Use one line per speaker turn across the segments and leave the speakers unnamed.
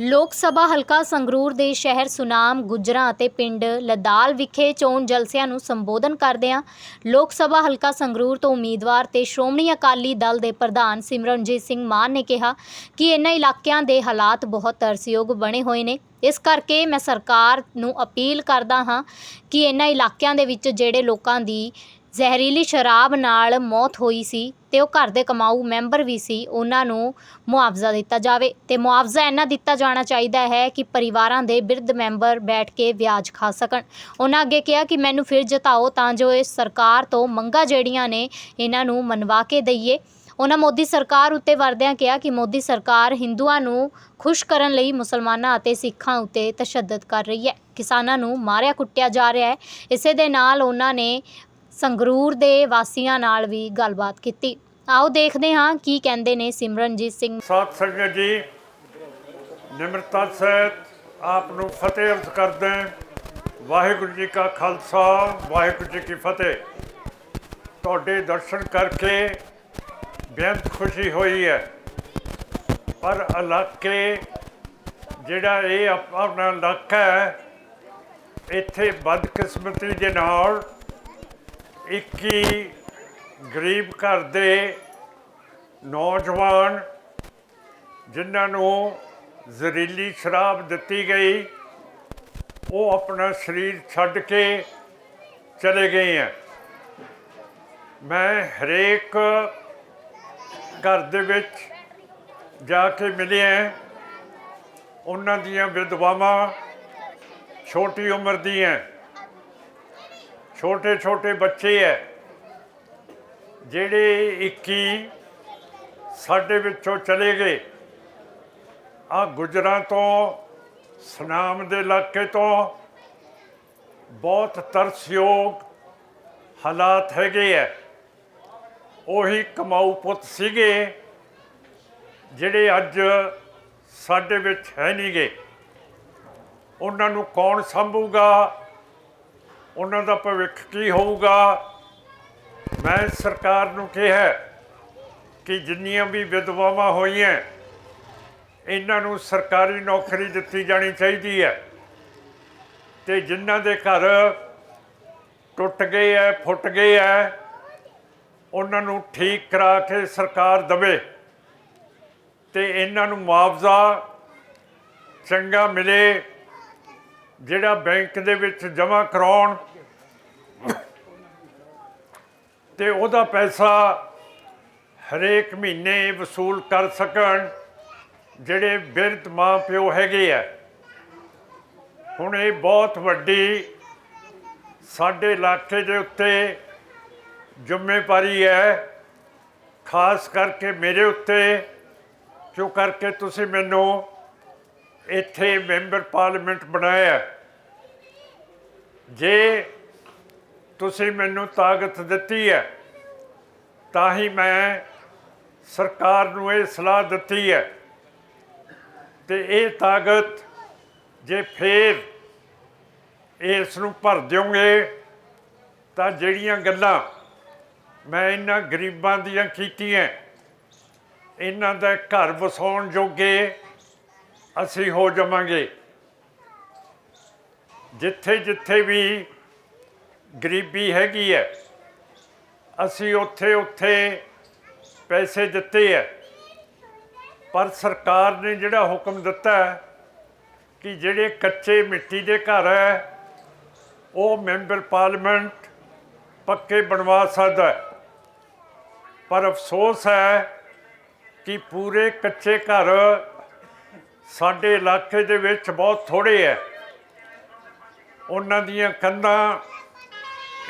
ਲੋਕ ਸਭਾ ਹਲਕਾ ਸੰਗਰੂਰ ਦੇ ਸ਼ਹਿਰ ਸੁਨਾਮ, ਗੁਜਰਾਂ ਅਤੇ ਪਿੰਡ ਲਦਾਲ ਵਿਖੇ ਚੋਣ ਜਲਸਿਆਂ ਨੂੰ ਸੰਬੋਧਨ ਕਰਦਿਆਂ ਲੋਕ ਸਭਾ ਹਲਕਾ ਸੰਗਰੂਰ ਤੋਂ ਉਮੀਦਵਾਰ ਤੇ ਸ਼੍ਰੋਮਣੀ ਅਕਾਲੀ ਦਲ ਦੇ ਪ੍ਰਧਾਨ ਸਿਮਰਨਜੀਤ ਸਿੰਘ ਮਾਨ ਨੇ ਕਿਹਾ ਕਿ ਇਹਨਾਂ ਇਲਾਕਿਆਂ ਦੇ ਹਾਲਾਤ ਬਹੁਤ ਤਰਸਯੋਗ ਬਣੇ ਹੋਏ ਨੇ। ਇਸ ਕਰਕੇ ਮੈਂ ਸਰਕਾਰ ਨੂੰ ਅਪੀਲ ਕਰਦਾ ਹਾਂ ਕਿ ਇਹਨਾਂ ਇਲਾਕਿਆਂ ਦੇ ਵਿੱਚ ਜਿਹੜੇ ਲੋਕਾਂ ਦੀ ਜ਼ਹਿਰੀਲੀ ਸ਼ਰਾਬ ਨਾਲ ਮੌਤ ਹੋਈ ਸੀ ਅਤੇ ਉਹ ਘਰ ਦੇ ਕਮਾਊ ਮੈਂਬਰ ਵੀ ਸੀ, ਉਹਨਾਂ ਨੂੰ ਮੁਆਵਜ਼ਾ ਦਿੱਤਾ ਜਾਵੇ ਅਤੇ ਮੁਆਵਜ਼ਾ ਇੰਨਾ ਦਿੱਤਾ ਜਾਣਾ ਚਾਹੀਦਾ ਹੈ ਕਿ ਪਰਿਵਾਰਾਂ ਦੇ ਬਿਰਧ ਮੈਂਬਰ ਬੈਠ ਕੇ ਵਿਆਜ ਖਾ ਸਕਣ। ਉਹਨਾਂ ਅੱਗੇ ਕਿਹਾ ਕਿ ਮੈਨੂੰ ਫਿਰ ਜਿਤਾਓ ਤਾਂ ਜੋ ਇਹ ਸਰਕਾਰ ਤੋਂ ਮੰਗਾਂ ਜਿਹੜੀਆਂ ਨੇ ਇਹਨਾਂ ਨੂੰ ਮਨਵਾ ਕੇ ਦਈਏ। ਉਹਨਾਂ ਮੋਦੀ ਸਰਕਾਰ ਉੱਤੇ ਵਰਦਿਆਂ ਕਿਹਾ ਕਿ ਮੋਦੀ ਸਰਕਾਰ ਹਿੰਦੂਆਂ ਨੂੰ ਖੁਸ਼ ਕਰਨ ਲਈ ਮੁਸਲਮਾਨਾਂ ਅਤੇ ਸਿੱਖਾਂ ਉੱਤੇ ਤਸ਼ੱਦਦ ਕਰ ਰਹੀ ਹੈ। ਕਿਸਾਨਾਂ ਨੂੰ ਮਾਰਿਆ ਕੁੱਟਿਆ ਜਾ ਰਿਹਾ ਹੈ। ਇਸੇ ਦੇ ਨਾਲ ਉਹਨਾਂ ਨੇ ਸੰਗਰੂਰ ਦੇ ਵਾਸੀਆਂ ਨਾਲ ਵੀ ਗੱਲਬਾਤ ਕੀਤੀ। ਆਓ ਦੇਖਦੇ ਹਾਂ ਕੀ ਕਹਿੰਦੇ ਨੇ ਸਿਮਰਨਜੀਤ ਸਿੰਘ।
ਸਾਧ ਸੰਗਤ ਜੀ, ਨਿਮਰਤਾ ਸਹਿਤ ਆਪ ਨੂੰ ਫਤਿਹ ਅਰਜ਼ ਕਰਦੇ ਵਾਹਿਗੁਰੂ ਜੀ ਕਾ ਖਾਲਸਾ, ਵਾਹਿਗੁਰੂ ਜੀ ਕੀ ਫਤਿਹ। ਤੁਹਾਡੇ ਦਰਸ਼ਨ ਕਰਕੇ ਬੇਅੰਤ ਖੁਸ਼ੀ ਹੋਈ ਹੈ। ਪਰ ਇਲਾਕੇ ਜਿਹੜਾ ਇਹ ਆਪਣਾ ਇਲਾਕਾ ਹੈ, ਇੱਥੇ ਬਦਕਿਸਮਤੀ ਦੇ ਨਾਲ ਇੱਕ ਹੀ ਗਰੀਬ ਘਰ ਦੇ ਨੌਜਵਾਨ ਜਿਨ੍ਹਾਂ ਨੂੰ ਜ਼ਹਿਰੀਲੀ ਸ਼ਰਾਬ ਦਿੱਤੀ ਗਈ, ਉਹ ਆਪਣਾ ਸਰੀਰ ਛੱਡ ਕੇ ਚਲੇ ਗਏ ਹੈ ਮੈਂ ਹਰੇਕ ਘਰ ਦੇ ਵਿੱਚ ਜਾ ਕੇ ਮਿਲਿਆ ਉਹਨਾਂ ਦੀਆਂ ਵਿਧਵਾਵਾਂ ਛੋਟੀ ਉਮਰ ਦੀਆਂ। ਛੋਟੇ ਛੋਟੇ ਬੱਚੇ ਹੈ ਜਿਹੜੇ 21 ਸਾਡੇ ਵਿੱਚੋਂ ਚਲੇ ਗਏ। ਆ ਗੁਜਰਾਂ ਤੋਂ, ਸਨਾਮ ਦੇ ਇਲਾਕੇ ਤੋਂ ਬਹੁਤ ਤਰਸਯੋਗ ਹਾਲਾਤ ਹੈਗੇ ਹੈ ਉਹੀ ਕਮਾਊ ਪੁੱਤ ਸੀਗੇ, ਜਿਹੜੇ ਅੱਜ ਸਾਡੇ ਵਿੱਚ ਹੈ ਨਹੀਂਗੇ ਉਹਨਾਂ ਨੂੰ ਕੌਣ ਸੰਭੂਗਾ? ਉਹਨਾਂ ਦਾ ਭਵਿੱਖ ਕੀ ਹੋਊਗਾ? ਮੈਂ ਸਰਕਾਰ ਨੂੰ ਕਿਹਾ ਕਿ ਜਿੰਨੀਆਂ ਵੀ ਵਿਧਵਾਵਾਂ ਹੋਈਆਂ, ਇਹਨਾਂ ਨੂੰ ਸਰਕਾਰੀ ਨੌਕਰੀ ਦਿੱਤੀ ਜਾਣੀ ਚਾਹੀਦੀ ਹੈ। ਤੇ ਜਿਨ੍ਹਾਂ ਦੇ ਘਰ ਟੁੱਟ ਗਏ ਐ, ਫੁੱਟ ਗਏ ਐ, ਉਹਨਾਂ ਨੂੰ ਠੀਕ ਕਰਾ ਕੇ ਸਰਕਾਰ ਦਵੇ। ਤੇ ਇਹਨਾਂ ਨੂੰ ਮੁਆਵਜ਼ਾ ਚੰਗਾ ਮਿਲੇ। ਜਿਹੜਾ ਬੈਂਕ ਦੇ ਵਿੱਚ ਜਮ੍ਹਾਂ ਕਰਾਉਣ ਤੇ ਉਹਦਾ ਪੈਸਾ ਹਰੇਕ ਮਹੀਨੇ ਵਸੂਲ ਕਰ ਸਕਣ, ਜਿਹੜੇ ਬਿਰਧ ਮਾਂ ਪਿਓ ਹੈਗੇ ਆ। ਹੁਣ ਇਹ ਬਹੁਤ ਵੱਡੀ ਸਾਡੇ ਇਲਾਕੇ ਦੇ ਉੱਤੇ ਜ਼ਿੰਮੇਵਾਰੀ ਹੈ, ਖਾਸ ਕਰਕੇ ਮੇਰੇ ਉੱਤੇ ਕਿਉਂ ਕਰਕੇ ਤੁਸੀਂ ਮੈਨੂੰ ਇੱਥੇ ਮੈਂਬਰ ਪਾਰਲੀਮੈਂਟ ਬਣਾਇਆ ਜੇ ਤੁਸੀਂ ਮੈਨੂੰ ਤਾਕਤ ਦਿੱਤੀ ਹੈ, ਤਾਂ ਹੀ ਮੈਂ ਸਰਕਾਰ ਨੂੰ ਇਹ ਸਲਾਹ ਦਿੱਤੀ ਹੈ ਤੇ ਇਹ ਤਾਕਤ ਜੇ ਫੇਰ ਇਸ ਨੂੰ ਭਰ ਦਿਓਗੇ, ਤਾਂ ਜਿਹੜੀਆਂ ਗੱਲਾਂ ਮੈਂ ਇਹਨਾਂ ਗਰੀਬਾਂ ਦੀਆਂ ਕੀਤੀਆਂ, ਇਹਨਾਂ ਦਾ ਘਰ ਵਸਾਉਣ ਜੋਗੇ ਅਸੀਂ ਹੋ ਜਾਵਾਂਗੇ। ਜਿੱਥੇ ਜਿੱਥੇ ਵੀ ਗਰੀਬੀ ਹੈਗੀ ਹੈ, ਅਸੀਂ ਉੱਥੇ ਉੱਥੇ ਪੈਸੇ ਦਿੱਤੇ ਹੈ। ਪਰ ਸਰਕਾਰ ਨੇ ਜਿਹੜਾ ਹੁਕਮ ਦਿੱਤਾ ਹੈ ਕਿ ਜਿਹੜੇ ਕੱਚੇ ਮਿੱਟੀ ਦੇ ਘਰ ਹੈ, ਉਹ ਮੈਂਬਰ ਪਾਰਲੀਮੈਂਟ ਪੱਕੇ ਬਣਵਾ ਸਕਦਾ ਹੈ। ਪਰ ਅਫਸੋਸ ਹੈ ਕਿ ਪੂਰੇ ਕੱਚੇ ਘਰ ਸਾਡੇ ਇਲਾਕੇ ਦੇ ਵਿੱਚ ਬਹੁਤ ਥੋੜੇ ਹੈ। ਉਹਨਾਂ ਦੀਆਂ ਕੰਧਾਂ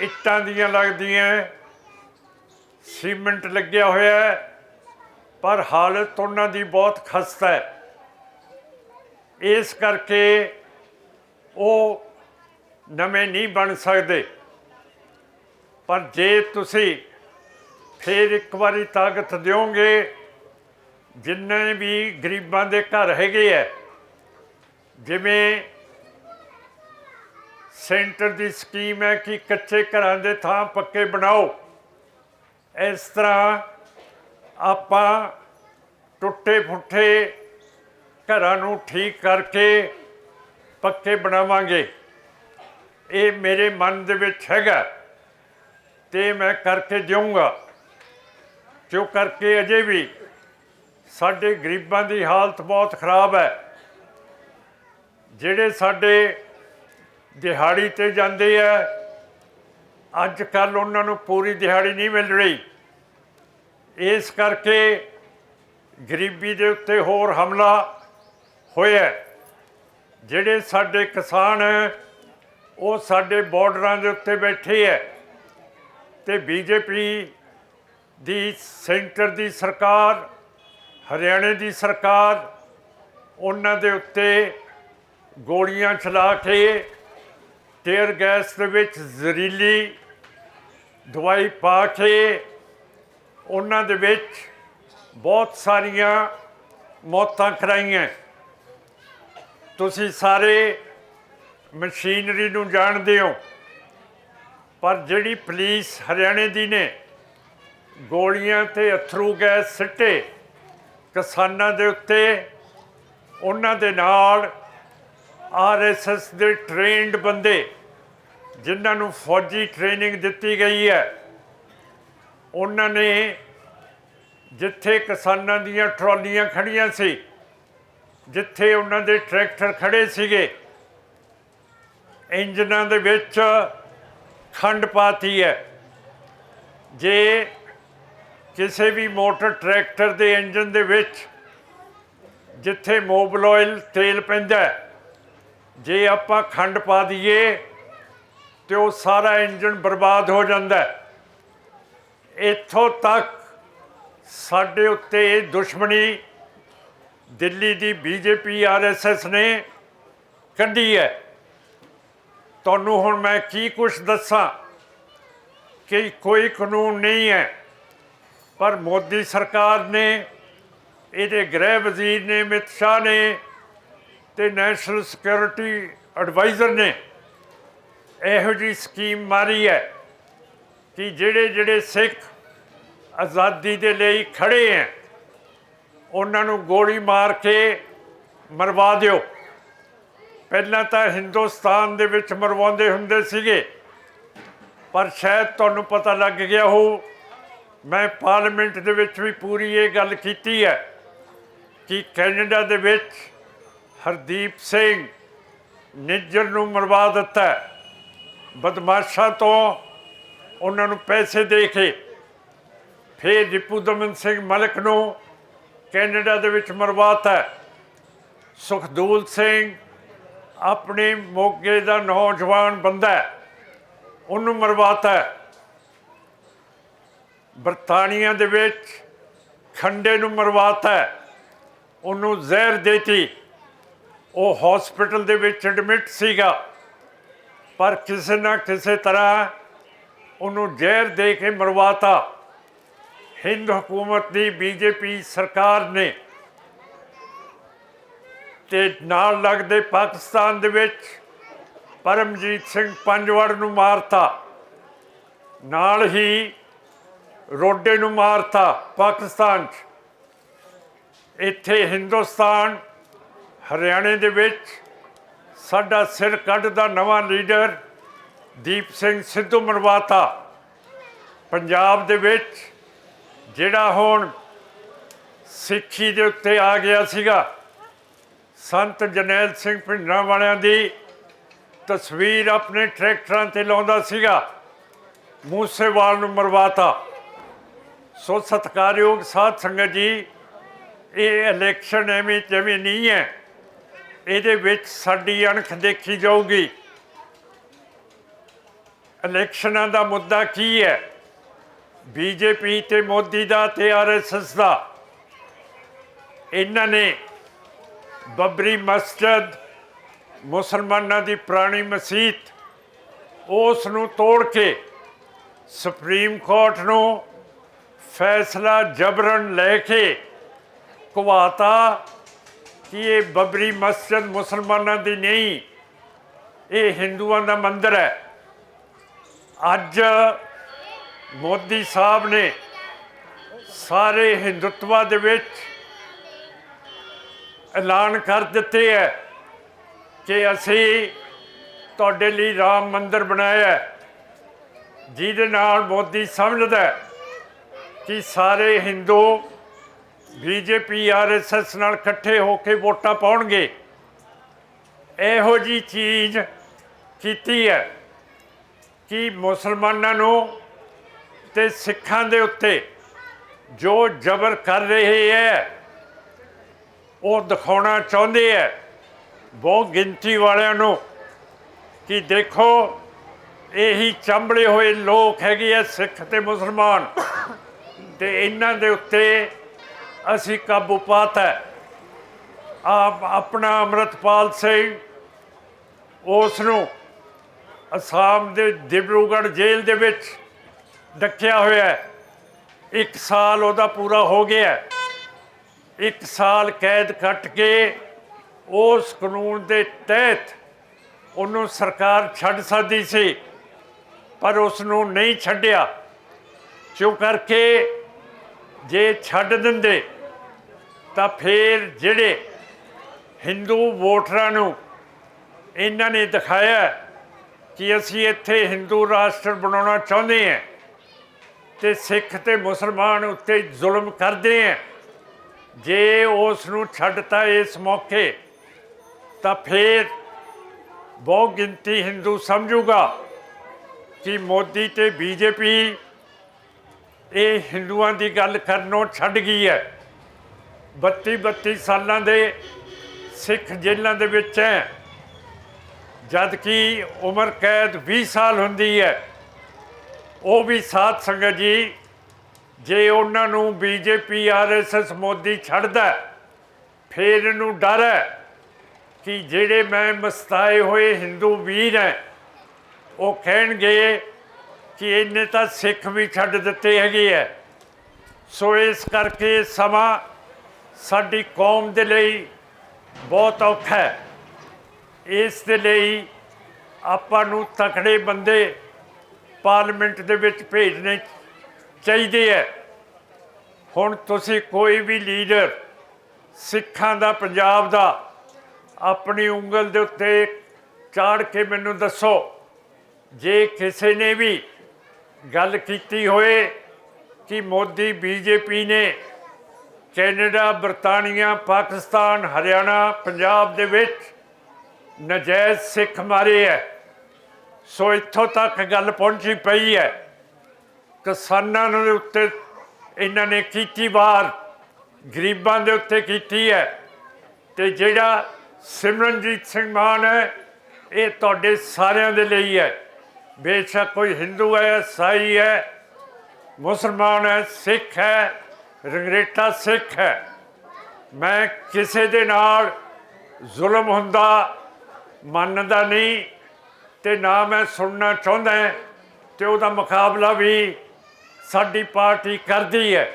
ਇੱਟਾਂ ਦੀਆਂ ਲੱਗਦੀਆਂ ਸੀਮੈਂਟ ਲੱਗਿਆ ਹੋਇਆ ਹੈ। ਪਰ ਹਾਲਤ ਉਹਨਾਂ ਦੀ ਬਹੁਤ ਖਸਤਾ ਹੈ। ਇਸ ਕਰਕੇ ਉਹ ਨਵੇਂ ਨਹੀਂ ਬਣ ਸਕਦੇ। ਪਰ ਜੇ ਤੁਸੀਂ ਫਿਰ ਇੱਕ ਵਾਰੀ ਤਾਕਤ ਦਿਓਗੇ ਜਿੰਨੇ ਵੀ ਗਰੀਬਾਂ ਦੇ ਘਰ ਹੈਗੇ ਆ ਜਿਵੇਂ ਸੈਂਟਰ ਦੀ ਸਕੀਮ ਹੈ ਕਿ ਕੱਚੇ ਘਰਾਂ ਦੇ ਥਾਂ ਪੱਕੇ ਬਣਾਓ, ਇਸ ਤਰ੍ਹਾਂ ਆਪਾਂ ਟੁੱਟੇ ਫੁੱਟੇ ਘਰਾਂ ਨੂੰ ਠੀਕ ਕਰਕੇ ਪੱਕੇ ਬਣਾਵਾਂਗੇ। ਇਹ ਮੇਰੇ ਮਨ ਦੇ ਵਿੱਚ ਹੈਗਾ ਤੇ ਮੈਂ ਕਰਕੇ ਦਿਉਂਗਾ ਜੋ ਕਰਕੇ ਅਜੇ ਵੀ ਸਾਡੇ ਗਰੀਬਾਂ ਦੀ ਹਾਲਤ ਬਹੁਤ ਖਰਾਬ ਹੈ। ਜਿਹੜੇ ਸਾਡੇ ਦਿਹਾੜੀ ਤੇ ਜਾਂਦੇ ਆ, ਅੱਜ ਕੱਲ ਉਹਨਾਂ ਨੂੰ ਪੂਰੀ ਦਿਹਾੜੀ ਨਹੀਂ ਮਿਲ ਰਹੀ। ਇਸ ਕਰਕੇ ਗਰੀਬੀ ਦੇ ਉੱਤੇ ਹੋਰ ਹਮਲਾ ਹੋਇਆ ਜਿਹੜੇ ਸਾਡੇ ਕਿਸਾਨ, ਉਹ ਸਾਡੇ ਬਾਰਡਰਾਂ ਦੇ ਉੱਤੇ ਬੈਠੇ ਹੈ ਤੇ ਬੀਜੇਪੀ ਦੀ, ਸੈਂਟਰ ਦੀ ਸਰਕਾਰ ਹਰਿਆਣੇ ਦੀ ਸਰਕਾਰ ਉਹਨਾਂ ਦੇ ਉੱਤੇ ਗੋਲੀਆਂ ਚਲਾ ਕੇ ਟੇਅਰ ਗੈਸ ਦੇ ਵਿੱਚ ਜ਼ਹਿਰੀਲੀ ਦਵਾਈ ਪਾ ਕੇ ਉਹਨਾਂ ਦੇ ਵਿੱਚ ਬਹੁਤ ਸਾਰੀਆਂ ਮੌਤਾਂ ਕਰਾਈਆਂ। ਤੁਸੀਂ ਸਾਰੇ ਮਸ਼ੀਨਰੀ ਨੂੰ ਜਾਣਦੇ ਹੋ, ਪਰ ਜਿਹੜੀ ਪੁਲਿਸ ਹਰਿਆਣੇ ਦੀ ਨੇ, ਗੋਲੀਆਂ ਤੇ ਅਥਰੂ ਗੈਸ ਸਿੱਟੇ ਕਿਸਾਨਾਂ ਦੇ ਉੱਤੇ, ਉਹਨਾਂ ਦੇ ਨਾਲ ਆਰਐਸਐਸ ਦੇ ਟ੍ਰੇਨਡ ਬੰਦੇ ਜਿਨ੍ਹਾਂ ਨੂੰ ਫੌਜੀ ਟ੍ਰੇਨਿੰਗ ਦਿੱਤੀ ਗਈ ਹੈ, ਉਹਨਾਂ ਨੇ ਜਿੱਥੇ ਕਿਸਾਨਾਂ ਦੀਆਂ ਟਰਾਲੀਆਂ ਖੜੀਆਂ ਸੀ, ਜਿੱਥੇ ਉਹਨਾਂ ਦੇ ਟਰੈਕਟਰ ਖੜੇ ਸੀਗੇ, ਇੰਜਨਾਂ ਦੇ ਵਿੱਚ ਖੰਡ ਪਾਤੀ ਹੈ। ਜੇ ਕਿਸੇ ਵੀ ਮੋਟਰ ਟਰੈਕਟਰ ਦੇ ਇੰਜਨ ਦੇ ਵਿੱਚ ਜਿੱਥੇ ਮੋਬਲ ਆਇਲ ਤੇਲ ਪੈਂਦਾ ਜੇ ਆਪਾਂ ਖੰਡ ਪਾ ਦਈਏ ਤੇ ਉਹ ਸਾਰਾ ਇੰਜਨ ਬਰਬਾਦ ਹੋ ਜਾਂਦਾ ਇੱਥੋਂ ਤੱਕ ਸਾਡੇ ਉੱਤੇ ਇਹ ਦੁਸ਼ਮਣੀ ਦਿੱਲੀ ਦੀ ਬੀਜੇਪੀ ਆਰਐਸਐਸ ਨੇ ਕੱਢੀ ਹੈ। ਤੁਹਾਨੂੰ ਹੁਣ ਮੈਂ ਕੀ ਕੁਛ ਦੱਸਾਂ ਕਿ ਕੋਈ ਕਾਨੂੰਨ ਨਹੀਂ ਹੈ। ਪਰ ਮੋਦੀ ਸਰਕਾਰ ਨੇ, ਇਹਦੇ ਗ੍ਰਹਿ ਵਜ਼ੀਰ ਨੇ, ਅਮਿਤ ਸ਼ਾਹ ਨੇ ਤੇ ਨੈਸ਼ਨਲ ਸਿਕਿਉਰਿਟੀ ਐਡਵਾਈਜ਼ਰ ਨੇ, ਇਹੋ ਜੀ ਸਕੀਮ ਮਾਰੀ ਹੈ ਕਿ ਜਿਹੜੇ ਜਿਹੜੇ ਸਿੱਖ ਆਜ਼ਾਦੀ ਦੇ ਲਈ ਖੜੇ ਹੈ, ਉਹਨਾਂ ਨੂੰ ਗੋਲੀ ਮਾਰ ਕੇ ਮਰਵਾ ਦਿਓ। ਪਹਿਲਾਂ ਤਾਂ ਹਿੰਦੁਸਤਾਨ ਦੇ ਵਿੱਚ ਮਰਵਾਉਂਦੇ ਹੁੰਦੇ ਸੀਗੇ, ਪਰ ਸ਼ਾਇਦ ਤੁਹਾਨੂੰ ਪਤਾ ਲੱਗ ਗਿਆ ਹੋ ਮੈਂ ਪਾਰਲੀਮੈਂਟ ਦੇ ਵਿੱਚ ਵੀ ਪੂਰੀ ਇਹ ਗੱਲ ਕੀਤੀ ਹੈ ਕਿ ਕੈਨੇਡਾ ਦੇ ਵਿੱਚ ਹਰਦੀਪ ਸਿੰਘ ਨਿੱਜਰ ਨੂੰ ਮਰਵਾ ਦਿੱਤਾ ਹੈ। ਬਦਮਾਸ਼ਾਂ ਤੋਂ ਉਹਨਾਂ ਨੂੰ ਪੈਸੇ ਦੇ ਕੇ ਫਿਰ ਰਿਪੂ ਦਮਨ ਸਿੰਘ ਮਲਕ ਨੂੰ ਕੈਨੇਡਾ ਦੇ ਵਿੱਚ ਮਰਵਾਤਾ ਸੁਖਦੂਲ ਸਿੰਘ ਆਪਣੇ ਮੋਗੇ ਦਾ ਨੌਜਵਾਨ ਬੰਦਾ ਉਹਨੂੰ ਮਰਵਾਤਾ ਬਰਤਾਨੀਆ ਦੇ ਵਿੱਚ ਖੰਡੇ ਨੂੰ ਮਰਵਾਤਾ ਉਹਨੂੰ ਜ਼ਹਿਰ ਦੇਤੀ। ਉਹ ਹਸਪੀਟਲ ਦੇ ਵਿੱਚ ਐਡਮਿਟ ਸੀਗਾ। ਪਰ ਕਿਸੇ ਨਾ ਕਿਸੇ ਤਰ੍ਹਾਂ ਉਹਨੂੰ ਜ਼ਹਿਰ ਦੇ ਕੇ ਮਰਵਾਤਾ। ਹਿੰਦ ਹਕੂਮਤ ਦੀ ਬੀਜੇਪੀ ਸਰਕਾਰ ਨੇ ਤੇ ਨਾਲ ਲੱਗਦੇ ਪਾਕਿਸਤਾਨ ਦੇ ਵਿੱਚ ਪਰਮਜੀਤ ਸਿੰਘ ਪੰਜਵੜ ਨੂੰ ਮਾਰਤਾ। ਨਾਲ ਹੀ ਰੋਡੇ ਨੂੰ ਮਾਰਤਾ ਪਾਕਿਸਤਾਨ 'ਚ। ਇੱਥੇ ਹਿੰਦੁਸਤਾਨ, ਹਰਿਆਣੇ ਦੇ ਵਿੱਚ ਸਾਡਾ ਸਿਰ ਕੱਢਦਾ ਨਵਾਂ ਲੀਡਰ ਦੀਪ ਸਿੰਘ ਸਿੱਧੂ ਮਰਵਾਤਾ। ਪੰਜਾਬ ਦੇ ਵਿੱਚ ਜਿਹੜਾ ਹੁਣ ਸਿੱਖੀ ਦੇ ਉੱਤੇ ਆ ਗਿਆ ਸੀਗਾ, ਸੰਤ ਜਨੈਲ ਸਿੰਘ ਭਿੰਡਰਾਂ ਵਾਲਿਆਂ ਦੀ ਤਸਵੀਰ ਆਪਣੇ ਟਰੈਕਟਰਾਂ ਤੇ ਲਾਉਂਦਾ ਸੀਗਾ, ਮੂਸੇਵਾਲ ਨੂੰ ਮਰਵਾਤਾ। ਸੋ ਸਤਿਕਾਰਯੋਗ ਸਾਧ ਸੰਗਤ ਜੀ, ਇਹ ਇਲੈਕਸ਼ਨ ਐਵੇਂ ਜਿਵੇਂ ਨਹੀਂ ਹੈ। ਇਹਦੇ ਵਿੱਚ ਸਾਡੀ ਅਣਖ ਦੇਖੀ ਜਾਊਗੀ। ਇਲੈਕਸ਼ਨਾਂ ਦਾ ਮੁੱਦਾ ਕੀ ਹੈ? ਬੀਜੇਪੀ ਤੇ ਮੋਦੀ ਦਾ ਤੇ ਆਰਐਸਐਸ ਦਾ। ਇਹਨਾਂ ਨੇ ਬੱਬਰੀ ਮਸਜਿਦ, ਮੁਸਲਮਾਨਾਂ ਦੀ ਪੁਰਾਣੀ ਮਸਜਿਦ ਉਸ ਨੂੰ ਤੋੜ ਕੇ ਸੁਪਰੀਮ ਕੋਰਟ ਨੂੰ ਫੈਸਲਾ ਜਬਰਨ ਲੈ ਕੇ ਕੁਵਾਤਾ ਕਿ ਇਹ ਬਬਰੀ ਮਸਜਿਦ ਮੁਸਲਮਾਨਾਂ ਦੀ ਨਹੀਂ, ਇਹ ਹਿੰਦੂਆਂ ਦਾ ਮੰਦਿਰ ਹੈ। ਅੱਜ ਮੋਦੀ ਸਾਹਿਬ ਨੇ ਸਾਰੇ ਹਿੰਦੁੱਤਵਾ ਦੇ ਵਿੱਚ ਐਲਾਨ ਕਰ ਦਿੱਤੇ ਹੈ ਕਿ ਅਸੀਂ ਤੁਹਾਡੇ ਲਈ ਰਾਮ ਮੰਦਿਰ ਬਣਾਇਆ ਜਿਹਦੇ ਨਾਲ ਮੋਦੀ ਸਮਝਦਾ ਹੈ ਕਿ ਸਾਰੇ ਹਿੰਦੂ ਬੀਜੇਪੀ ਆਰਐਸਐਸ ਨਾਲ ਇਕੱਠੇ ਹੋ ਕੇ ਵੋਟਾਂ ਪਾਉਣਗੇ। ਇਹੋ ਜੀ ਚੀਜ਼ ਕੀਤੀ ਹੈ ਕਿ ਮੁਸਲਮਾਨਾਂ ਨੂੰ ਤੇ ਸਿੱਖਾਂ ਦੇ ਉੱਤੇ ਜੋ ਜ਼ਬਰ ਕਰ ਰਹੇ ਹੈ, ਉਹ ਦਿਖਾਉਣਾ ਚਾਹੁੰਦੇ ਹੈ। ਬਹੁਤ ਗਿਣਤੀ ਵਾਲਿਆਂ ਨੂੰ ਕਿ ਦੇਖੋ, ਇਹੀ ਚੰਬੜੇ ਹੋਏ ਲੋਕ ਹੈਗੇ ਆ ਸਿੱਖ ਤੇ ਮੁਸਲਮਾਨ। ਤੇ ਇਹਨਾਂ ਦੇ ਉੱਤੇ ਅਸੀਂ ਕਾਬੂ ਪਾਤਾ ਆਪ ਆਪਣਾ ਅੰਮ੍ਰਿਤਪਾਲ ਸਿੰਘ, ਉਸ ਨੂੰ ਅਸਾਮ ਦੇ ਦਿਬਰੂਗੜ੍ਹ ਜੇਲ੍ਹ ਦੇ ਵਿੱਚ ਡੱਕਿਆ ਹੋਇਆ ਹੈ। ਇੱਕ ਸਾਲ ਉਹਦਾ ਪੂਰਾ ਹੋ ਗਿਆ ਹੈ। ਇੱਕ ਸਾਲ ਕੈਦ ਕੱਟ ਕੇ ਉਸ ਕਾਨੂੰਨ ਦੇ ਤਹਿਤ ਉਹਨੂੰ ਸਰਕਾਰ ਛੱਡ ਸਕਦੀ ਸੀ, ਪਰ ਉਸ ਨੂੰ ਨਹੀਂ ਛੱਡਿਆ। ਕਿਉਂ ਕਰਕੇ ਜੇ ਛੱਡ ਦਿੰਦੇ, ਤਾਂ ਫਿਰ ਜਿਹੜੇ ਹਿੰਦੂ ਵੋਟਰਾਂ ਨੂੰ ਇਹਨਾਂ ਨੇ ਦਿਖਾਇਆ ਕਿ ਅਸੀਂ ਇੱਥੇ ਹਿੰਦੂ ਰਾਸ਼ਟਰ ਬਣਾਉਣਾ ਚਾਹੁੰਦੇ ਹਾਂ ਤੇ ਸਿੱਖ ਤੇ ਮੁਸਲਮਾਨ ਉੱਤੇ ਜ਼ੁਲਮ ਕਰਦੇ ਹਾਂ, ਜੇ ਉਸ ਨੂੰ ਛੱਡਤਾ ਇਸ ਮੌਕੇ, ਤਾਂ ਫਿਰ ਬਹੁ ਗਿਣਤੀ ਹਿੰਦੂ ਸਮਝੂਗਾ ਕਿ ਮੋਦੀ ਤੇ ਬੀਜੇਪੀ ਇਹ ਹਿੰਦੂਆਂ ਦੀ ਗੱਲ ਕਰਨੋਂ ਛੱਡ ਗਈ ਹੈ। 32 32 ਸਾਲਾਂ ਦੇ ਸਿੱਖ ਜੇਲ੍ਹਾਂ ਦੇ ਵਿੱਚ ਹੈ। ਜਦ ਕਿ ਉਮਰ ਕੈਦ 20 ਸਾਲ ਹੁੰਦੀ ਹੈ। ਉਹ ਵੀ ਸਾਧ ਸੰਗਤ ਜੀ ਜੇ ਉਹਨਾਂ ਨੂੰ ਬੀਜੇਪੀ ਆਰਐਸਐਸ ਮੋਦੀ ਛੱਡਦਾ ਹੈ, ਫਿਰ ਇਹਨੂੰ ਡਰ ਹੈ ਕਿ ਜਿਹੜੇ ਮੈਂ ਮਸਤਾਏ ਹੋਏ ਹਿੰਦੂ ਵੀਰ ਹੈ ਉਹ ਕਹਿਣਗੇ ਕਿ ਇਹਨੇ ਤਾਂ ਸਿੱਖ ਵੀ ਛੱਡ ਦਿੱਤੇ ਹੈਗੇ ਹੈ ਸੋ ਇਸ ਕਰਕੇ ਸਮਾਂ ਸਾਡੀ ਕੌਮ ਦੇ ਲਈ ਬਹੁਤ ਔਖਾ ਹੈ ਇਸ ਦੇ ਲਈ ਆਪਾਂ ਨੂੰ ਤਕੜੇ ਬੰਦੇ ਪਾਰਲੀਮੈਂਟ ਦੇ ਵਿੱਚ ਭੇਜਣੇ ਚਾਹੀਦੇ ਹੈ ਹੁਣ ਤੁਸੀਂ ਕੋਈ ਵੀ ਲੀਡਰ ਸਿੱਖਾਂ ਦਾ, ਪੰਜਾਬ ਦਾ, ਆਪਣੀ ਉਂਗਲ ਦੇ ਉੱਤੇ ਚਾੜ ਕੇ ਮੈਨੂੰ ਦੱਸੋ, ਜੇ ਕਿਸੇ ਨੇ ਵੀ ਗੱਲ ਕੀਤੀ ਹੋਏ ਕਿ ਮੋਦੀ ਬੀਜੇਪੀ ਨੇ ਕੈਨੇਡਾ, ਬਰਤਾਨੀਆ, ਪਾਕਿਸਤਾਨ, ਹਰਿਆਣਾ, ਪੰਜਾਬ ਦੇ ਵਿੱਚ ਨਜਾਇਜ਼ ਸਿੱਖ ਮਾਰੇ ਹੈ। ਸੋ ਇੱਥੋਂ ਤੱਕ ਗੱਲ ਪਹੁੰਚੀ ਪਈ ਹੈ। ਕਿਸਾਨਾਂ ਦੇ ਉੱਤੇ ਇਹਨਾਂ ਨੇ ਕੀਤੀ ਵਾਰ, ਗਰੀਬਾਂ ਦੇ ਉੱਤੇ ਕੀਤੀ ਹੈ। ਤੇ ਜਿਹੜਾ ਸਿਮਰਨਜੀਤ ਸਿੰਘ ਮਾਨ ਹੈ, ਇਹ ਤੁਹਾਡੇ ਸਾਰਿਆਂ ਦੇ ਲਈ ਹੈ। ਬੇਸ਼ੱਕ ਕੋਈ ਹਿੰਦੂ ਹੈ ਸਾਈ ਹੈ, ਮੁਸਲਮਾਨ ਹੈ, ਸਿੱਖ ਹੈ, ਰੰਗਰੇਟਾ ਸਿੱਖ ਹੈ। ਮੈਂ ਕਿਸੇ ਦੇ ਨਾਲ ਜ਼ੁਲਮ ਹੁੰਦਾ, ਮੰਨਦਾ ਨਹੀਂ ਤੇ ਨਾ ਮੈਂ ਸੁਣਨਾ ਚਾਹੁੰਦਾ ਹਾਂ ਤੇ ਉਹਦਾ ਮੁਕਾਬਲਾ ਵੀ ਸਾਡੀ ਪਾਰਟੀ ਕਰਦੀ ਹੈ।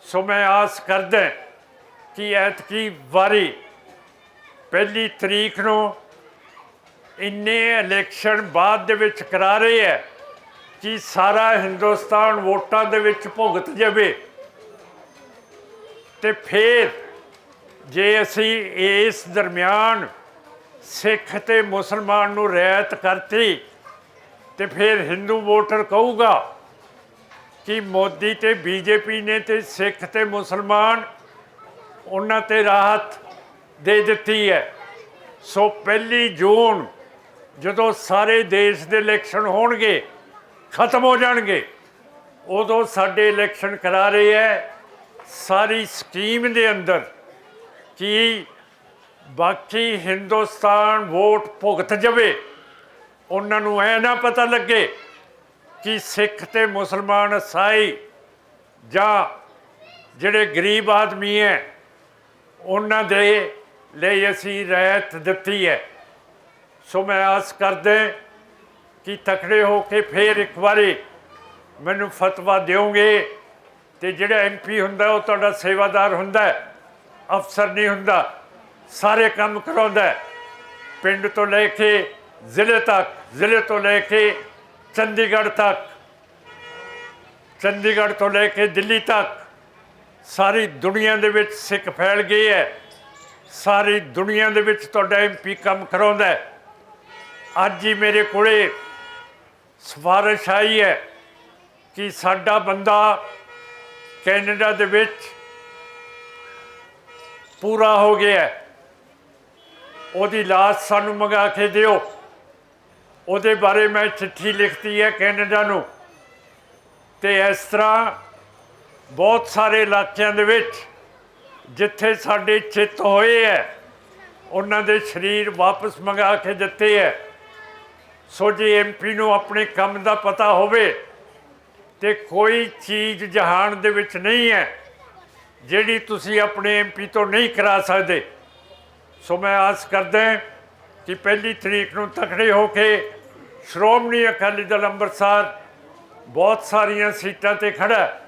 ਸੋ ਮੈਂ ਆਸ ਕਰਦਾ ਕਿ ਐਤਕੀ ਵਾਰੀ ਪਹਿਲੀ ਤਰੀਕ ਨੂੰ ਇੰਨੇ ਇਲੈਕਸ਼ਨ ਬਾਅਦ ਦੇ ਵਿੱਚ ਕਰਾ ਰਹੇ ਹੈ ਕਿ ਸਾਰਾ ਹਿੰਦੁਸਤਾਨ ਵੋਟਾਂ ਦੇ ਵਿੱਚ ਭੁਗਤ ਜਾਵੇ। ਤੇ ਫਿਰ ਜੇ ਅਸੀਂ ਇਸ ਦਰਮਿਆਨ ਸਿੱਖ ਤੇ ਮੁਸਲਮਾਨ ਨੂੰ ਰਿਆਇਤ ਕਰਤੀ, ਤੇ ਫਿਰ ਹਿੰਦੂ ਵੋਟਰ ਕਹੂਗਾ ਕਿ ਮੋਦੀ ਤੇ ਬੀਜੇਪੀ ਨੇ ਤੇ ਸਿੱਖ ਤੇ ਮੁਸਲਮਾਨ ਉਹਨਾਂ ਤੇ ਰਾਹਤ ਦੇ ਦਿੱਤੀ ਹੈ। ਸੋ ਪਹਿਲੀ ਜੂਨ ਜਦੋਂ ਸਾਰੇ ਦੇਸ਼ ਦੇ ਇਲੈਕਸ਼ਨ ਹੋਣਗੇ, ਖਤਮ ਹੋ ਜਾਣਗੇ, ਉਦੋਂ ਸਾਡੇ ਇਲੈਕਸ਼ਨ ਕਰਾ ਰਹੇ ਹੈ। ਸਾਰੀ ਸਕੀਮ ਦੇ ਅੰਦਰ ਕਿ ਬਾਕੀ ਹਿੰਦੁਸਤਾਨ ਵੋਟ ਭੁਗਤ ਜਾਵੇ, ਉਹਨਾਂ ਨੂੰ ਐ ਨਾ ਪਤਾ ਲੱਗੇ ਕਿ ਸਿੱਖ ਤੇ ਮੁਸਲਮਾਨ ਸਾਈ ਜਾਂ ਜਿਹੜੇ ਗਰੀਬ ਆਦਮੀ ਹੈ, ਉਹਨਾਂ ਦੇ ਲਈ ਅਸੀਂ ਰਹਿਤ ਦਿੱਤੀ ਹੈ। ਸੋ ਮੈਂ ਆਸ ਕਰਦਾ ਕਿ ਤਕੜੇ ਹੋ ਕੇ ਫੇਰ ਇੱਕ ਵਾਰੀ ਮੈਨੂੰ ਫਤਵਾ ਦਿਓਗੇ ਤੇ ਜਿਹੜਾ ਐਮਪੀ ਹੁੰਦਾ, ਉਹ ਤੁਹਾਡਾ ਸੇਵਾਦਾਰ ਹੁੰਦਾ, ਅਫਸਰ ਨਹੀਂ ਹੁੰਦਾ, ਸਾਰੇ ਕੰਮ ਕਰਾਉਂਦਾ ਪਿੰਡ ਤੋਂ ਲੈ ਕੇ ਜ਼ਿਲ੍ਹੇ ਤੱਕ, ਜ਼ਿਲ੍ਹੇ ਤੋਂ ਲੈ ਕੇ ਚੰਡੀਗੜ੍ਹ ਤੱਕ, ਚੰਡੀਗੜ੍ਹ ਤੋਂ ਲੈ ਕੇ ਦਿੱਲੀ ਤੱਕ, ਸਾਰੀ ਦੁਨੀਆ ਦੇ ਵਿੱਚ ਸਿੱਖ ਫੈਲ ਗਈ ਹੈ। ਸਾਰੀ ਦੁਨੀਆ ਦੇ ਵਿੱਚ ਤੁਹਾਡਾ ਐਮਪੀ ਕੰਮ ਕਰਾਉਂਦਾ ਹੈ। ਅੱਜ ਹੀ ਮੇਰੇ ਕੋਲੇ ਸਿਫਾਰਿਸ਼ ਆਈ ਹੈ ਕਿ ਸਾਡਾ ਬੰਦਾ ਕੈਨੇਡਾ ਦੇ ਵਿੱਚ ਪੂਰਾ ਹੋ ਗਿਆ ਉਹਦੀ ਲਾਸ਼ ਸਾਨੂੰ ਮੰਗਾ ਕੇ ਦਿਓ। ਉਹਦੇ ਬਾਰੇ ਮੈਂ ਚਿੱਠੀ ਲਿਖਤੀ ਹੈ ਕੈਨੇਡਾ ਨੂੰ। ਤੇ ਇਸ ਤਰ੍ਹਾਂ ਬਹੁਤ ਸਾਰੇ ਇਲਾਕਿਆਂ ਦੇ ਵਿੱਚ ਜਿੱਥੇ ਸਾਡੇ ਚਿੱਤ ਹੋਏ ਹੈ, ਉਹਨਾਂ ਦੇ ਸਰੀਰ ਵਾਪਸ ਮੰਗਾ ਕੇ ਦਿੱਤੇ ਹੈ। ਸੋ ਜੇ ਐਮਪੀ ਨੂੰ ਆਪਣੇ ਕੰਮ ਦਾ ਪਤਾ ਹੋਵੇ ਤੇ ਕੋਈ ਚੀਜ਼ ਜਹਾਨ ਦੇ ਵਿੱਚ ਨਹੀਂ ਹੈ, ਜਿਹੜੀ ਤੁਸੀਂ ਆਪਣੇ ਐਮਪੀ ਤੋਂ ਨਹੀਂ ਕਰਾ ਸਕਦੇ ਸੋ ਮੈਂ ਆਸ ਕਰਦਾ ਕਿ ਪਹਿਲੀ ਤਰੀਕ ਨੂੰ ਤਕੜੇ ਹੋ ਕੇ ਸ਼੍ਰੋਮਣੀ ਅਕਾਲੀ ਦਲ ਅੰਮ੍ਰਿਤਸਰ ਬਹੁਤ ਸਾਰੀਆਂ ਸੀਟਾਂ ਤੇ ਖੜਾ ਹੈ।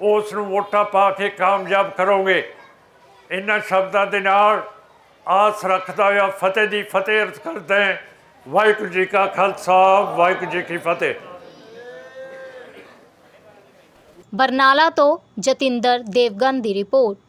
ਉਸ ਨੂੰ ਵੋਟਾਂ ਪਾ ਕੇ ਕਾਮਯਾਬ ਕਰੋਗੇ ਇਹਨਾਂ ਸ਼ਬਦਾਂ ਦੇ ਨਾਲ ਆਸ ਰੱਖਦਾ ਹੋਇਆ ਫਤਿਹ ਦੀ ਫਤਿਹ ਅਰਜ਼ ਕਰਦਾ ਹਾਂ ਵਾਹਿਗੁਰੂ ਜੀ ਕਾ ਖਾਲਸਾ ਵਾਹਿਗੁਰੂ ਜੀ ਕੀ ਫਤਿਹ।
ਬਰਨਾਲਾ ਤੋਂ ਜਤਿੰਦਰ ਦੇਵਗਨ ਦੀ ਰਿਪੋਰਟ।